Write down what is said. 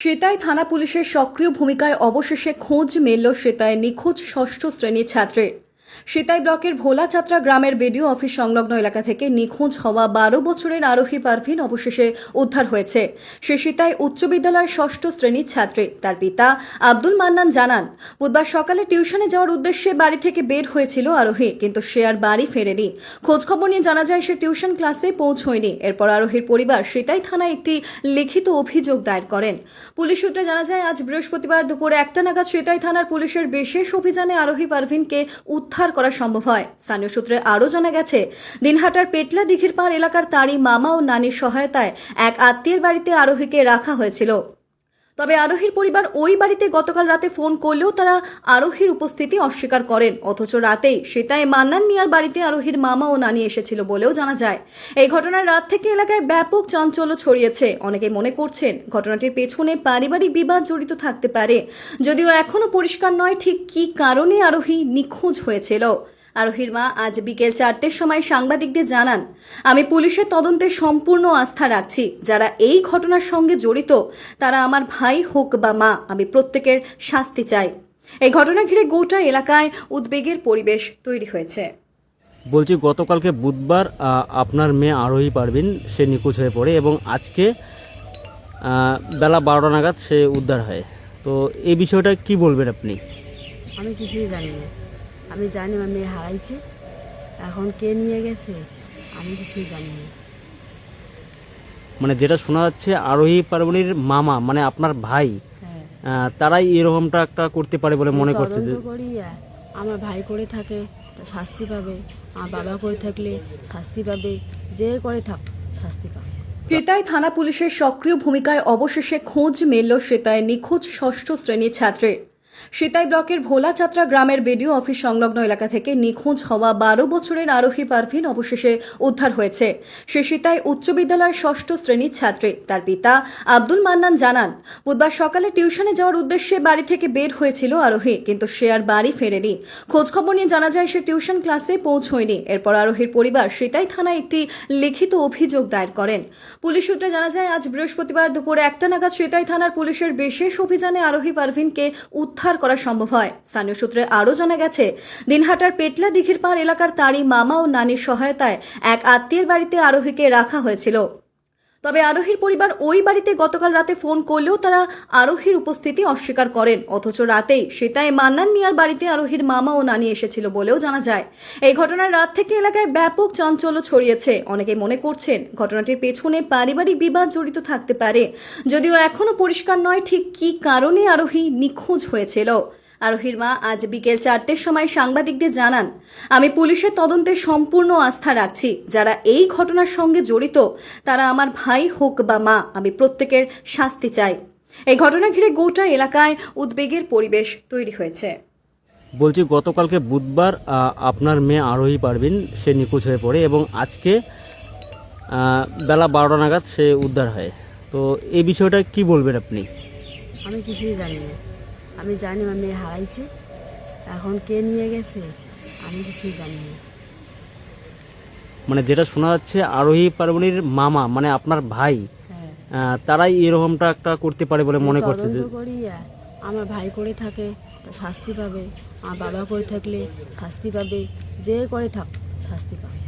সেতাই থানা পুলিশের সক্রিয় ভূমিকায় অবশেষে খোঁজ মেলল সেতায় নিখোঁজ ষষ্ঠ শ্রেণির ছাত্রের। সেতাই ব্লকের ভোলাচাত্রা গ্রামের বিডিও অফিস সংলগ্ন এলাকা থেকে নিখোঁজ হওয়া বারো বছরের আরোহী পারভিন অবশেষে উদ্ধার হয়েছে। সে সেতাই উচ্চ বিদ্যালয়ের ষষ্ঠ শ্রেণির ছাত্রী। তার পিতা আব্দুল মান্নান জানান, বুধবার সকালে টিউশনে যাওয়ার উদ্দেশ্যে বাড়ি থেকে বের হয়েছিল আরোহী, কিন্তু সে আর বাড়ি ফেরেনি। খোঁজখবর নিয়ে জানা যায়, সে টিউশন ক্লাসে পৌঁছয়নি। এরপর আরোহীর পরিবার সেতাই থানায় একটি লিখিত অভিযোগ দায়ের করেন। পুলিশ সূত্রে জানা যায়, আজ বৃহস্পতিবার দুপুরে একটা নাগাদ সিতাই থানার পুলিশের বিশেষ অভিযানে আরোহী পারভিনকে উদ্ধার করা সম্ভব হয়। স্থানীয় সূত্রে আরও জানা গেছে, দিনহাটার পেটলা দিঘির পাড় এলাকার তারই মামা ও নানির সহায়তায় এক আত্মীয়ের বাড়িতে আরোহীকে রাখা হয়েছিল। তবে আরোহীর পরিবার ওই বাড়িতে গতকাল রাতে ফোন করলেও তারা আরোহীর উপস্থিতি অস্বীকার করেন। অথচ রাতেই সেটাই মান্নান মিয়ার বাড়িতে আরোহীর মামা ও নানি এসেছিল বলেও জানা যায়। এই ঘটনার রাত থেকে এলাকায় ব্যাপক চাঞ্চল্য ছড়িয়েছে। অনেকে মনে করছেন ঘটনাটির পেছনে পারিবারিক বিবাদ জড়িত থাকতে পারে। যদিও এখনও পরিষ্কার নয় ঠিক কী কারণে আরোহী নিখোঁজ হয়েছিল। আরোহীর মা আজ বিকেল চারটের সময় সাংবাদিকদের জানান আমি পুলিশের তদন্তে সম্পূর্ণ আস্থা রাখছি। যারা এই ঘটনার সঙ্গে জড়িত তারা আমার ভাই হোক বা মা আমি প্রত্যেকের শাস্তি চাই। এই ঘটনা ঘিরে গোটা এলাকায় উদ্বেগের পরিবেশ তৈরি হয়েছে। বলছি গতকালকে বুধবার আপনার মেয়ে আরোহী পারবিন সে নিখোঁজ হয়ে পড়ে এবং আজকে বেলা বারোটা নাগাদ সে উদ্ধার হয়। তো এই বিষয়টা কি বলবেন আপনি? আমি কিছুই জানি না। আমি জানি আমার মেয়ে হারাইছে। এখন কে নিয়ে গেছে আমি কিছুই জানি না। মানে যেটা শোনা যাচ্ছে আরোহী পার্বণীর মামা মানে আপনার ভাই হ্যাঁ। আহ, তারাই এরকমটা একটা করতে পারে বলে মনে করছে যে আমার ভাই করে থাকে তা শাস্তি পাবে। আমার বাবা করে থাকলে শাস্তি পাবে যে করে থাক শাস্তি পাবে। সেতাই থানা পুলিশের সক্রিয় ভূমিকায় অবশেষে খোঁজ মিলল সেতায় নিখোঁজ ষষ্ঠ শ্রেণির ছাত্রের। সেতাই ব্লকের ভোলাচাত্রা গ্রামের বিডিও অফিস সংলগ্ন এলাকা থেকে নিখোঁজ হওয়া বারো বছরের আরোহী পারভিন অবশেষে উদ্ধার হয়েছে। সে সেতাই উচ্চ বিদ্যালয়ের ষষ্ঠ শ্রেণির ছাত্রী। তার পিতা আব্দুল মান্নান জানান, বুধবার সকালে টিউশনে যাওয়ার উদ্দেশ্যে বাড়ি থেকে বের হয়েছিল আরোহী, কিন্তু সে আর বাড়ি ফেরেনি। খোঁজখবর নিয়ে জানা যায়, সে টিউশন ক্লাসে পৌঁছয়নি। এরপর আরোহীর পরিবার সিতাই থানায় একটি লিখিত অভিযোগ দায়ের করেন। পুলিশ সূত্রে জানা যায়, আজ বৃহস্পতিবার দুপুরে একটা নাগাদ সিতাই থানার পুলিশের বিশেষ অভিযানে আরোহী পারভিনকে উদ্ধার করা সম্ভব হয়। স্থানীয় সূত্রে আরও জানা গেছে, দিনহাটার পেটলা দিঘির পাড় এলাকার তারই মামা ও নানির সহায়তায় এক আত্মীয়ের বাড়িতে আরোহীকে রাখা হয়েছিল। তবে আরোহীর পরিবার ওই বাড়িতে গতকাল রাতে ফোন করলেও তারা আরোহীর উপস্থিতি অস্বীকার করেন। অথচ রাতেই সেতায় মান্নান মিয়ার বাড়িতে আরোহীর মামা ও নানি এসেছিল বলেও জানা যায়। এই ঘটনার রাত থেকে এলাকায় ব্যাপক চাঞ্চল্য ছড়িয়েছে। অনেকে মনে করছেন ঘটনাটির পেছনে পারিবারিক বিবাদ জড়িত থাকতে পারে। যদিও এখনও পরিষ্কার নয় ঠিক কী কারণে আরোহী নিখোঁজ হয়েছিল। আরোহীর মা আজ বিকেল চারটের সময় সাংবাদিকদের জানান আমি পুলিশের তদন্তে সম্পূর্ণ আস্থা রাখছি। যারা এই ঘটনার সঙ্গে জড়িত তারা আমার ভাই হোক বা মা আমি প্রত্যেকের শাস্তি চাই। এই ঘটনা ঘিরে গোটা এলাকায় উদ্বেগের পরিবেশ তৈরি হয়েছে। বলছি গতকালকে বুধবার আপনার মেয়ে আরোহী পারবিন সে নিখোঁজ হয়ে পড়ে এবং আজকে বেলা বারোটা নাগাদ সে উদ্ধার হয়। তো এই বিষয়টা কি বলবেন আপনি? আমি কিছুই জানি না। আমি জানি আমার মেয়ে হারাইছে। এখন কে নিয়ে গেছে আমি কিছুই জানি না। মানে যেটা শোনা যাচ্ছে আরোহী পার্বণীর মামা মানে আপনার ভাই হ্যাঁ। তারাই এরকমটা একটা করতে পারে বলে মনে করছে যে আমার ভাই করে থাকে তা শাস্তি পাবে। আমার বাবা করে থাকলে শাস্তি পাবে যে করে থাক শাস্তি পাবে।